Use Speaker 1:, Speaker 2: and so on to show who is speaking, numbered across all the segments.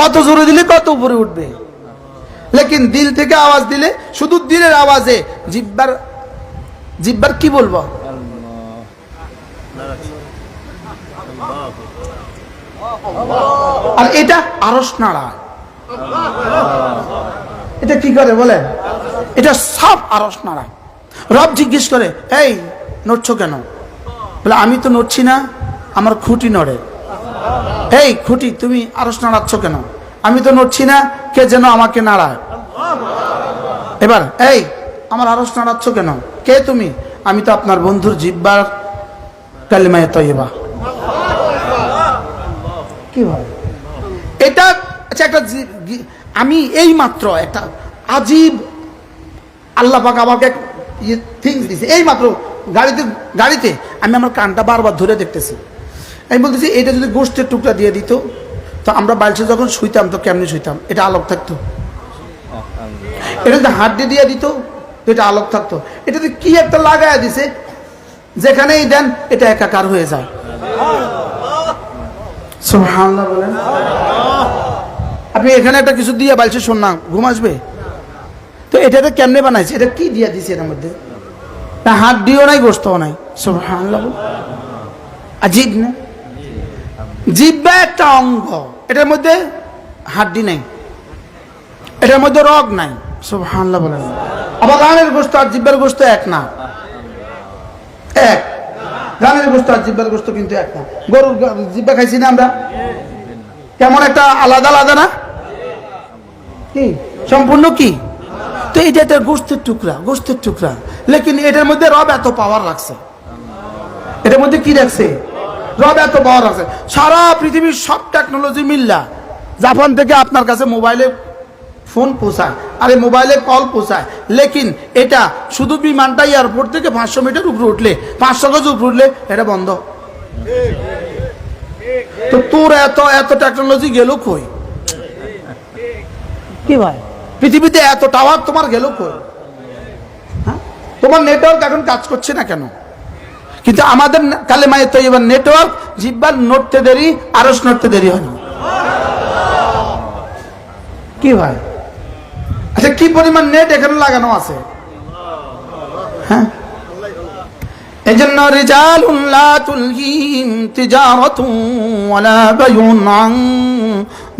Speaker 1: কত জোরে দিলে কত উপরে উঠবে। লেকিন দিল থেকে আওয়াজ দিলে, শুধু দিলের আওয়াজে জিব্বার জিব্বার কি বলব? আর এটা আরস নাড়ায়। এটা কি করে বলেন এটা সব আরস নাড়ায়। রব জিজ্ঞেস করে, এই, নড়ছো কেন? বলে, আমি তো নড়ছি না, আমার খুঁটি নড়ে। এই খুঁটি, তুমি আরস নাড়াচ্ছ কেন? আমি তো নড়ছি না, কে যেন আমাকে নাড়ায়? এবার, এই, আমার আরস নাড়াচ্ছ কেন? কে তুমি? আমি তো আপনার বন্ধুর জিব্বার কালিমায় তৈবা কি ভাই? এটা আচ্ছা একটা আমি এই মাত্র একটা আজীব আল্লাহ পাক আমাকে দিছে। এই মাত্র গাড়িতে গাড়িতে আমি আমার কানটা বারবার ধরে দেখতেছি। আমি বলতেছি, এটা যদি গোষ্ঠের টুকরা দিয়ে দিত, তো আমরা বাড়িতে যখন শুইতাম, তো কেমনি শুইতাম? এটা আলোক থাকতো। এটা যদি হাড্ডি দিয়ে দিয়ে দিত, তো এটা আলোক থাকতো। এটাতে কি একটা লাগায় দিছে, যেখানেই দেন, এটা একাকার হয়ে যায়। আপনি এখানে একটা কিছু দিয়ে বলছে শোন না, ঘুম আসবে? তো এটাতে কেমনে বানাইছে? এটা কি দিয়ে দিছে এর মধ্যে? না হাত দিও নাই গোস্তও নাই। সুবহানাল্লাহ বলেন। আজীব না? জিব্বা একটা অঙ্গ। এটার মধ্যে হাড্ডি নাই। এটার মধ্যে রগ নাই। সব সুবহানাল্লাহ বলেন। আবার রানের গোস্ত আর জিব্বার গোস্ত এক না। এক। রানের গোস্ত আর জিব্বার গোস্ত কিন্তু এক না। গরুর জিব্বা খাইছি না আমরা? কেমন একটা আলাদা আলাদা না? কি? সম্পূর্ণ কি? তো এটা একটা গোস্তের টুকরা গোস্তের টুকরা। লেকিন এটার মধ্যে রব এত পাওয়ার রাখছে। এটার মধ্যে কি রাখছে? রব এত পাওয়ার আছে। সারা পৃথিবীর সব টেকনোলজি মিল্লা। জাপান থেকে আপনার কাছে মোবাইলে ফোন পৌঁছায় আরে মোবাইলে কল পৌঁছায়। লেকিন এটা শুধু বিমানটা এয়ারপোর্ট থেকে পাঁচশো মিটার উপরে উঠলে পাঁচশো গজ উপরে উঠলে এটা বন্ধ। তো তোর এত এত টেকনোলজি গেল কই? কি ভাই? পৃথিবীতে এত টাওয়ার তোমার গেল কই? হ্যাঁ? তোমার নেটওয়ার্ক এখন কাজ করছে না কেন? কিন্তু আমাদের কালে মায়ের তো এবার নেটওয়ার্ক, জিব্বার নড়তে দেরি, আরস নড়তে দেরি হয় না। কি ভাই? আচ্ছা কি পরিমাণ নেট এখানে লাগানো আছে? হ্যাঁ? এই জন্য রিজাল তুলহিম তিজারতু ওয়ালা বায়ুন আন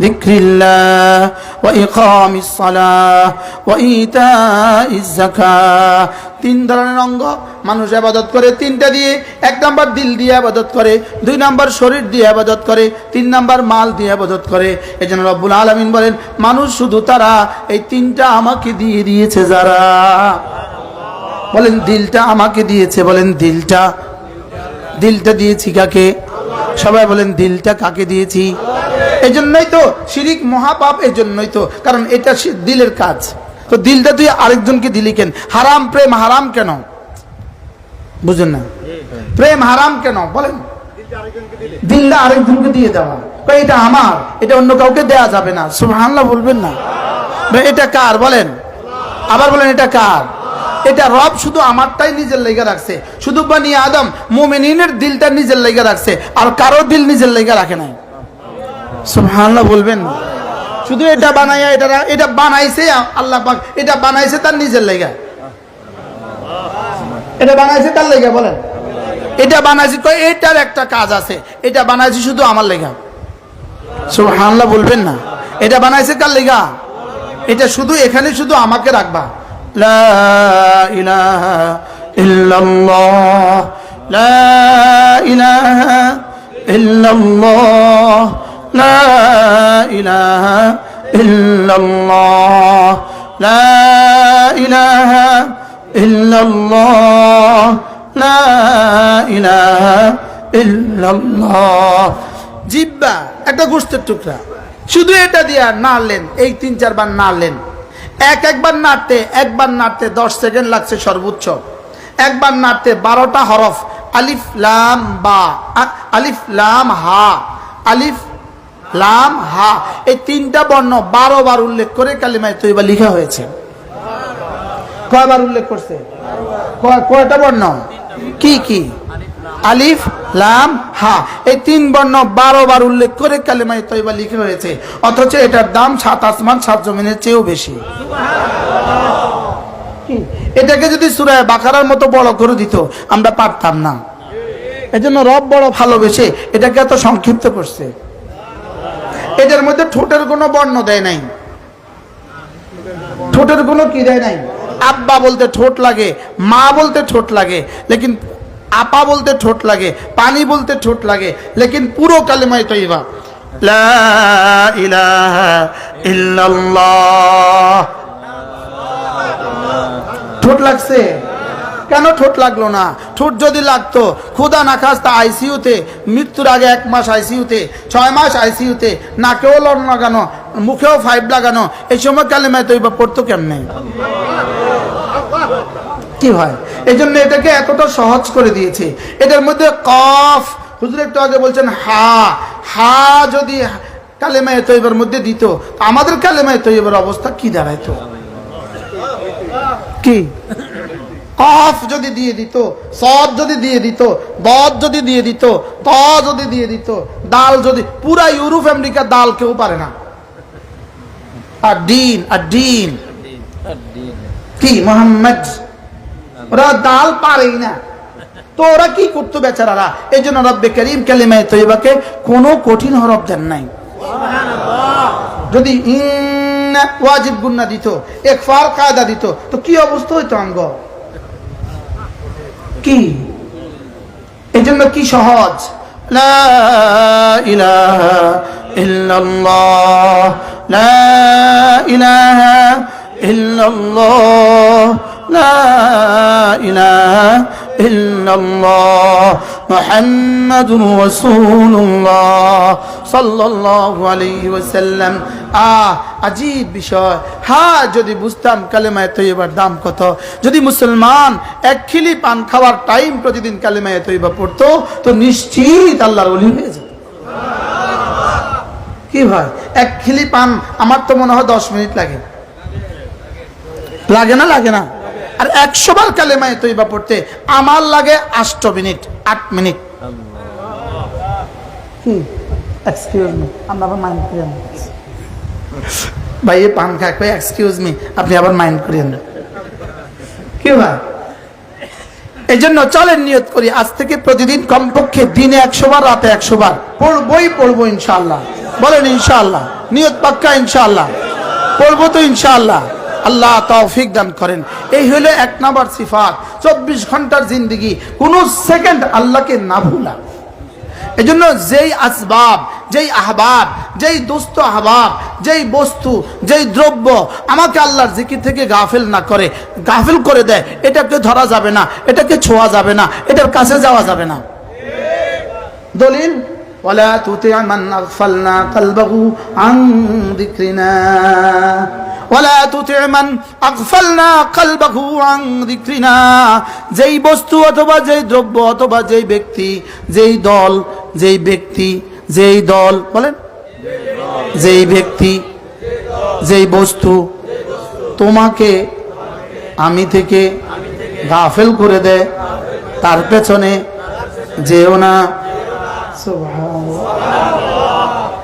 Speaker 1: যিকরিল্লাহ ওয়া ইকামিস সালাহ ওয়া ইতাইজ যাকাহ। তিন ধরনের অঙ্গ, মানুষ আবাদত করে তিনটা দিয়ে, এক নাম্বার দিল দিয়ে আবাদত করে, দুই নাম্বার শরীর দিয়ে আবাদত করে, তিন নাম্বার মাল দিয়ে আবাদত করে। এই জন্য রব্বুল আলমিন বলেন, মানুষ শুধু তারা এই তিনটা আমাকে দিয়ে দিয়েছে যারা। বলেন, দিলটা আমাকে দিয়েছে, বলেন, দিলটা। দিলটা দিয়েছি কাকে? সবাই বলেন, দিলটা কাকে দিয়েছি? এই জন্যই তো শিরিক মহাপাপ এই জন্যই তো। কারণ এটা দিলের কাজ। তো দিলটা তুই আরেকজনকে দিলি কেন? হারাম প্রেম হারাম কেন? বুঝেন না? প্রেম হারাম কেন? বলেন। দিলটা আরেকজনকে দিয়ে দেওয়া। এটা আমার, এটা অন্য কাউকে দেয়া যাবে না। সুবহানাল্লাহ বলবেন না। এটা কার? বলেন। আবার বলেন, এটা কার? এটা রব শুধু আমারটাই নিজের লেগে রাখছে। শুধু বানি আদম, মুমিনিনের দিলটা নিজের লেগে রাখছে, আর কারও দিল নিজের লেগে রাখে নাই। সুবহানাল্লাহ বলবেন। শুধু এটা বানাইয়া, এটা এটা বানাইছে আল্লাহ পাক, এটা বানাইছে তার নিজের লেগে। এটা বানাইছে তার লেগে, বলেন। এটা বানাইছে কই এটার একটা কাজ আছে। এটা বানাইছি শুধু আমার লেগা। সুবহানাল্লাহ বলবেন না। এটা বানাইছে কার লেগা? এটা শুধু এখানে শুধু আমাকে রাখবা। লা ইলাহা ইল্লাল্লাহ, লা ইলাহা ইল্লাল্লাহ, লা ইলাহা ইল্লাল্লাহ, লা ইলাহা ইল্লাল্লাহ, লা ইলাহা ইল্লাল্লাহ। জিব্বা, একটা গোষ্ঠের টুকরা। শুধু এটা দিয়া নাড়লেন এই তিন চারবার নাড়লেন এক একবার নাড়তে একবার নাড়তে দশ সেকেন্ড লাগছে সর্বোচ্চ। একবার নাড়তে বারোটা হরফ, আলিফ, লাম, বা আলিফ, লাম, হা, আলিফ, লাম, হা। এই তিনটা বর্ণ বারো বার উল্লেখ করে কালিমায় তৈবা লিখা হয়েছে। কয়বার উল্লেখ করছে? কয়টা বর্ণ? কি কি? আলিফ লাম হা। এই তিন বর্ণ বারো বার উল্লেখ করে কালেমায় তৈবা লিখে হয়েছে। অথচ এটার দাম সাত আসমান সাত জমিনের চেয়েও বেশি। এটাকে যদি সুরায় বাকারার মতো বড় করে দিত আমরা পারতাম না। এজন্য রব বড় ভালোবেসে এটাকে এত সংক্ষিপ্ত করছে। এটার মধ্যে ঠোঁটের কোনো বর্ণ দেয় নাই। ঠোঁটের কোনো কি দেয় নাই? আব্বা বলতে ঠোঁট লাগে মা বলতে ঠোঁট লাগে লেকিন আপা বলতে ঠোঁট লাগে, পানি বলতে ঠোঁট লাগে, লেকিন পুরো কালেমায় তৈবা। ঠোঁট লাগছে? কেন ঠোঁট লাগল না? ঠোঁট যদি লাগতো ক্ষুদা না খাস্তা আইসিইউতে, মৃত্যুর আগে এক মাস আইসিইউতে, ছয় মাস আইসিইউতে, নাকেও লন লাগানো, মুখেও ফাইভ লাগানো, এই সময় কালেমায় তো এবার পড়তো কেমনে? কি হয়? এই জন্য এটাকে এতটা সহজ করে দিয়েছে। এটার মধ্যে কফ হুজুর একটু আগে বলছেন হা হা যদি কালেমায় তৈবার মধ্যে দিত আমাদের কালেমায় তৈবার অবস্থা কি দাঁড়াইতো? কি? কফ যদি দিয়ে দিত সদ যদি দিয়ে দিত দদ যদি দিয়ে দিত ত যদি দিয়ে দিত দাল যদি পুরা ইউরোপ আমেরিকার দাল কেউ পারে না। আর ডিন আর ডিন কি মোহাম্মদ? ওরা দাল পারেই না। তো ওরা কি করতো বেচারারা? এই জন্য রব্বে করিম কালিমায় তৈবাকে কোনো কঠিন হরফ দেন নাই। যদি ওয়াজিব গুন্না দিত একফার কায়দা দিত তো কি অবস্থা হইতো অঙ্গ কি? এই জন্য কি সহজ? লা ইলাহা ইল্লাল্লাহ। লা ইলাহা ইল্লাল্লাহ। লা ইলাহা ইল্লাল্লাহ মুহাম্মাদুর রাসূলুল্লাহ সাল্লাল্লাহু আলাইহি ওয়াসাল্লাম। আহ, আজীব বিষয়। হ্যাঁ যদি বুঝতাম কালেমায় তৈবার দাম কত। যদি মুসলমান এক খিলি পান খাওয়ার টাইম প্রতিদিন কালেমায় তৈবা পড়তো, তো নিশ্চিত আল্লাহর অলি হয়ে যেত। কি ভাই? এক খিলি পান, আমার তো মনে হয় দশ মিনিট লাগে। লাগে না লাগে না? আর একশো বার কালেমায় তৈবা পড়তে আমার লাগে আষ্ট মিনিট আট মিনিট। কি এক্সকিউজ মি আপনি আবার মাইন্ড করেন ভাই পান খায় কই এক্সকিউজ মি আপনি আবার মাইন্ড করেন কি ভাই? এই জন্য চলেন নিয়ত করি আজ থেকে প্রতিদিন কমপক্ষে দিনে একশো বার রাতে একশো বার। পড়বই পড়ব ইনশাআল্লাহ। বলেন ইনশাআল্লাহ নিয়ত পাক্কা ইনশাআল্লাহ। পড়ব তো ইনশাআল্লাহ। আল্লাহ তৌফিক দান করেন এই হলো এক নাম্বার সিফাত চব্বিশ ঘন্টার জিন্দগি কোন সেকেন্ড আল্লাহকে না ভুলা এজন্য যেই আসবাব যেই আহবাব যেই দুস্থ আহবাব যেই বস্তু যেই দ্রব্য আমাকে আল্লাহর জিকির থেকে গাফিল না করে গাফিল করে দেয় এটাকে ধরা যাবে না এটাকে ছোঁয়া যাবে না এটার কাছে যাওয়া যাবে না দলিল ولا تطع من أغفلنا قلبه عن ذكرنا ওয়ালা তুতি'মান মান আগফালনা কালবাহু আন যিকরিনা। যেই বস্তু অথবা যেই দ্রব্য অথবা যেই ব্যক্তি, যেই দল, যেই ব্যক্তি, যেই দল, বলেন? যেই ব্যক্তি, যেই বস্তু তোমাকে আমি থেকে গাফেল করে দেয়, তার পেছনে যেও না। সুবহানাল্লাহ।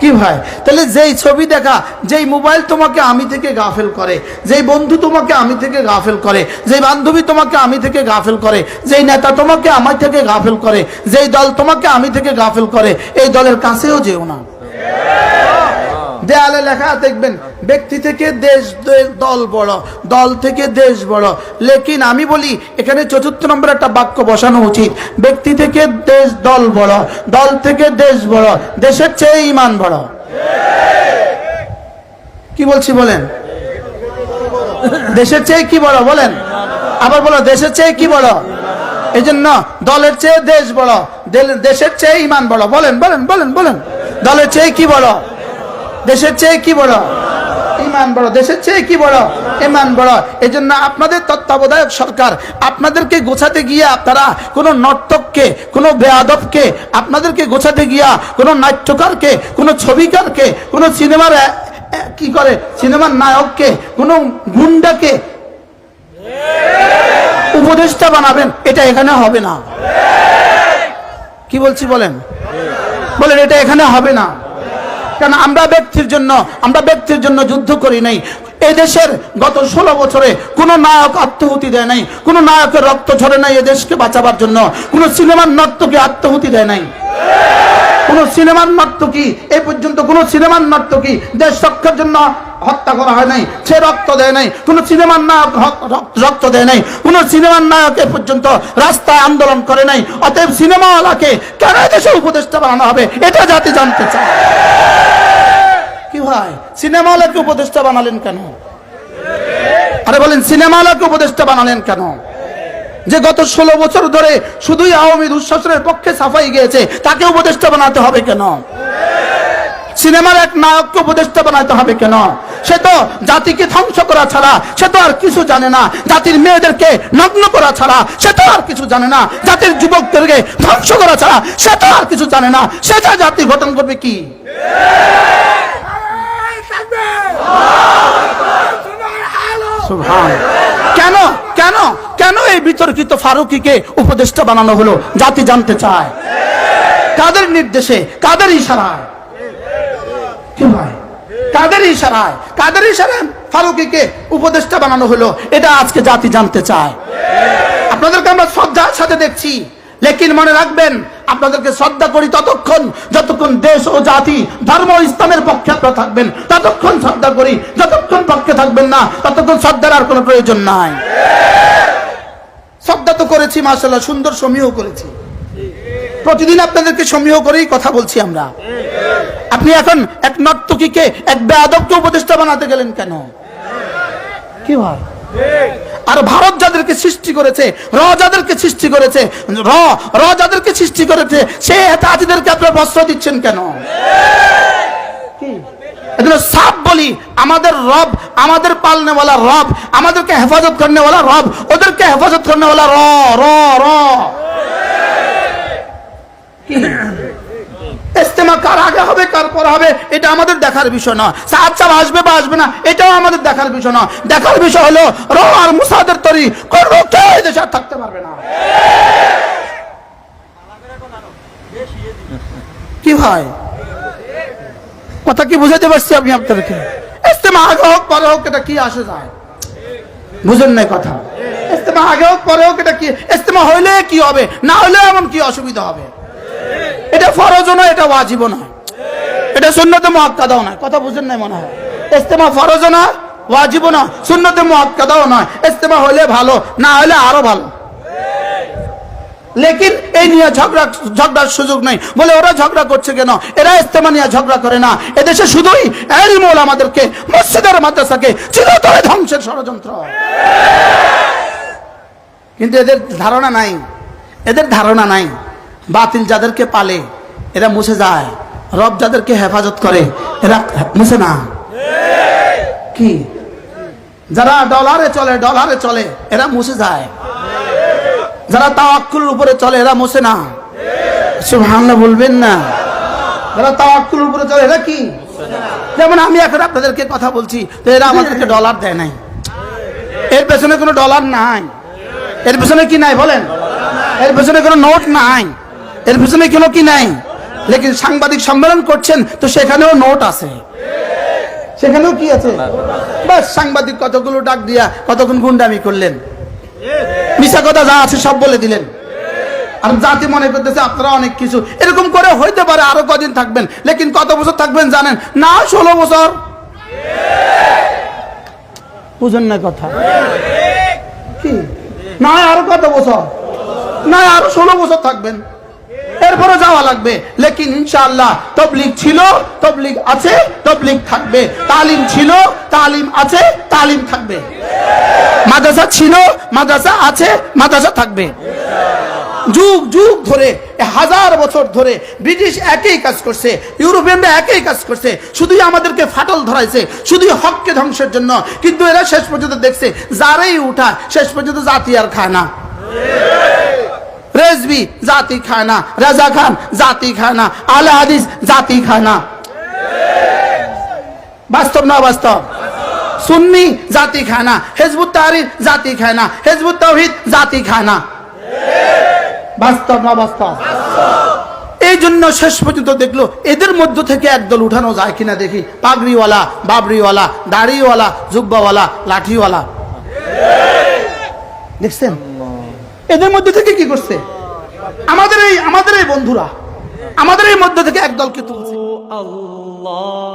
Speaker 1: কি ভাই? তাহলে যেই ছবি দেখা, যেই মোবাইল তোমাকে আমি থেকে গাফেল করে, যেই বন্ধু তোমাকে আমি থেকে গাফেল করে, যেই বান্ধবী তোমাকে আমি থেকে গাফেল করে, যেই নেতা তোমাকে আমার থেকে গাফেল করে, যেই দল তোমাকে আমি থেকে গাফেল করে, এই দলের কাছেও যেও না। দেয়ালে লেখা, দেখবেন, ব্যক্তি থেকে দেশ দল বড়, দল থেকে দেশ বড়। লেকিন আমি বলি, এখানে চতুর্থ নম্বর একটা বাক্য বসানো উচিত। ব্যক্তি থেকে দেশ দল বড়, দল থেকে দেশ বড়, দেশের চেয়ে ইমান বড়। কি বলছি বলেন? দেশের চেয়ে কি বড়, বলেন। আবার বলো, দেশের চেয়ে কি বড়? এই জন্য দলের চেয়ে দেশ বড় দেশের চেয়ে ইমান বড়। বলেন বলেন বলেন বলেন। দলের চেয়ে কি বড়? দেশের চেয়ে কি বড়? ইমান বড়। দেশের চেয়ে কি বড়? ইমান বড়। এই জন্য আপনাদের তত্ত্বাবধায়ক সরকার, আপনাদেরকে গোছাতে গিয়ে আপনারা কোনো নর্তককে, কোনো বেয়াদবকে, আপনাদেরকে গোছাতে গিয়া কোনো নাট্যকারকে, কোনো ছবিকারকে, কোনো সিনেমার কি করে? সিনেমার নায়ককে, কোনো গুন্ডাকে উপদেষ্টা বানাবেন, এটা এখানে হবে না। কি বলছি বলেন? বলেন, এটা এখানে হবে না। কারণ আমরা ব্যক্তির জন্য, আমরা ব্যক্তির জন্য যুদ্ধ করি নাই। এদেশের দেশের গত ষোলো বছরে কোনো নায়ক আত্মহুতি দেয় নাই, কোনো নায়কের রক্ত ঝরে নাই এদেশকে বাঁচাবার জন্য, কোনো সিনেমার নর্তকে আত্মহুতি দেয় নাই। কোন সিনেমার নর্তকী, এ পর্যন্ত কোন সিনেমার নর্তকী দেশ রক্ষার জন্য হত্যা করা হয় নাই, সে রক্ত দেয় নাই, কোন সিনেমার নায়ক রক্ত দেয় নাই, কোন সিনেমার নায়ক এ পর্যন্ত রাস্তায় আন্দোলন করে নাই, অতএব সিনেমাওয়ালাকে কেন দেশে উপদেষ্টা বানানো হবে? এটা জাতি জানতে চায়। কি ভাই, সিনেমাওয়ালাকে উপদেষ্টা বানালেন কেন? আরে বলেন, সিনেমাওয়ালাকে উপদেষ্টা বানালেন কেন? যে গত ষোলো বছর ধরে শুধুই আওয়ামী দুঃশাসনের পক্ষে সাফাই গিয়েছে, তাকে উপদেষ্টা বানাতে হবে কেন? সিনেমার এক নায়ককে উপদেষ্টা বানাতে হবে কেন? সে তো জাতিকে ধ্বংস করা ছাড়া সে তো আর কিছু জানে না। জাতির মেয়েদেরকে নগ্ন করা ছাড়া সে তো আর কিছু জানে না। জাতির যুবকদেরকে ধ্বংস করা ছাড়া সে তো আর কিছু জানে না। সেটা জাতি গঠন করবে কি? কেন? কেন? কেন এই বিতর্কিত ফারুকিকে উপদেষ্টা বানানো হলো? জাতি জানতে চায়। কাদের নির্দেশে? কাদের ইশারায়? কাদের ইশারায়? কাদের ইশারায়? ফারুকিকে উপদেষ্টা বানানো হলো। এটা আজকে জাতি জানতে চায়। আপনাদেরকে আমরা শ্রদ্ধার সাথে দেখছি। লেকিন মনে রাখবেন, আপনাদেরকে শ্রদ্ধা করি ততক্ষণ, যতক্ষণ দেশ ও জাতি, ধর্ম ইসলামের পক্ষে আপনারা থাকবেন, ততক্ষণ শ্রদ্ধা করি, যতক্ষণ পক্ষে থাকবেন না, ততক্ষণ শ্রদ্ধার আর কোনো প্রয়োজন নাই। শ্রদ্ধা তো করেছি মাসাল্লাহ সুন্দর সমীহ করেছি। প্রতিদিন আপনাদেরকে সমীহ করেই কথা বলছি আমরা। আপনি এখন এক নর্তকীকে এক বেয়াদবকে উপদেষ্টা বানাতে গেলেন কেন? কি ভাই? আর ভারত যাদেরকে সৃষ্টি করেছে, র যাদেরকে সৃষ্টি করেছে, র র যাদেরকে সৃষ্টি করেছে, সে তাজিদেরকে আপনার বস্ত্র দিচ্ছেন কেন? কি? এজন্য সাপ বলি, আমাদের রব, আমাদের পালনেওয়ালা রব, আমাদেরকে হেফাজত করনেওয়ালা রব, ওদেরকে হেফাজত করনেওয়ালা র র র? ইস্তেমা কার আগে হবে, কার পর হবে, এটা আমাদের দেখার বিষয় না সাহাদ সাহেব আসবে বা আসবে না, এটাও আমাদের দেখার বিষয় না দেখার বিষয় হলো র আর মুসাদের তরি কোন কেউ দেশে থাকতে পারবে না। কি ভাই কথা কি বুঝাতে পারছি আমি আপনাদেরকে? ইস্তেমা আগে হোক, পরে হোক, এটা কি আসে যায়? বুঝেন নাই কথা। ইস্তেমা আগে হোক, পরে হোক, এটা কি? ইস্তেমা হইলে কি হবে? না হলে এমন কি অসুবিধা হবে? এটা ফরজও নয়, এটা ওয়াজিবও নয়। এটা সুন্নতে মুআক্কাদাও নয়। কথা বুঝেন নাই মনে হয়? ইস্তেমা ফরজও না ওয়াজিবও না সুন্নতে মুআক্কাদাও নয়। ইস্তেমা হলে ভালো, না হলে আরও ভালো। লেকিন এই নিয়ে ঝগড়া, ঝগড়ার সুযোগ নেই। বলে ওরা ঝগড়া করছে কেন? এরা ইস্তেমা নিয়ে ঝগড়া করে না। এদেশে শুধুই এরই মোল আমাদেরকে মসজিদের মাদ্রাসাকে চিরতরে ধ্বংসের ষড়যন্ত্র। কিন্তু এদের ধারণা নাই। এদের ধারণা নাই। বাতিল যাদেরকে পালে, এরা মুছে যায়। রব যাদেরকে হেফাজত করে, এরা মুছে না। কি? যারা ডলারে চলে ডলারে চলে, এরা মুছে যায়। যারা তাওয়াক্কুলের উপরে চলে, এরা মুছে না। সুবহানাল্লাহ বলবেন না। যারা তাওয়াক্কুলের উপরে চলে, এরা কি? যেমন আমি এখন আপনাদেরকে কথা বলছি, তো এরা আমাদেরকে ডলার দেয় নাই। এর পেছনে কোনো ডলার নাই। এর পেছনে কি নাই বলেন? এর পেছনে কোনো নোট নাই। এর পেছনে কোনো কি নাই? লেকিন সাংবাদিক সম্মেলন করছেন, তো সেখানেও নোট আছে। সেখানেও কি আছে? বাস, সাংবাদিক কতগুলো ডাক দিয়া কতক্ষণ গুন্ডামি করলেন? মিশা কথা যা আছে সব বলে দিলেন। আর জাতি মনে করতেছে, আপনারা অনেক কিছু। এরকম করে হইতে পারে আরও কদিন থাকবেন। লেকিন কত বছর থাকবেন জানেন? না, ষোলো বছর। বুঝেন না কথা। কি? না, আরও কত বছর? না, আরও ষোলো বছর থাকবেন। এরপরে যাওয়া লাগবে। লেকিন ইনশাআল্লাহ তবলিগ ছিল, তবলিগ আছে, তবলিগ থাকবে। তালিম ছিল, তালিম আছে, তালিম থাকবে। মাদ্রাসা ছিল, মাদ্রাসা আছে, মাদ্রাসা থাকবে। যুগ যুগ ধরে হাজার বছর ধরে ব্রিটিশ একই কাজ করছে, ইউরোপিয়ানরা একই কাজ করছে, শুধুই আমাদেরকে ফাটল ধরাইছে, শুধুই হককে ধ্বংসের জন্য। কিন্তু এরা শেষ পর্যন্ত দেখছে, যারাই উঠা শেষ পর্যন্ত জাতি আর খায় না। রেজবি, জাতি খানা রাজা খান, জাতি খায় না আলে হাদিস, জাতি খানা বাস্তব না বাস্তব সুন্নি, জাতি খানা হেজবুত তাহরির, জাতি খানা হেজবুত তৌহিদ জাতি খানা বাস্তব না বাস্তব এই জন্য শেষ পর্যন্ত দেখল, এদের মধ্য থেকে একদল উঠানো যায় কিনা দেখি। পাগড়িওয়ালা বাবরিওয়ালা দাড়িওয়ালা, জুব্বাওয়ালা, লাঠিওয়ালা। দেখছেন? এদের মধ্যে থেকে কি করছে? আমাদের এই আমাদের এই বন্ধুরা, আমাদের এই মধ্যে থেকে একদলকে তুলছে।
Speaker 2: আল্লাহ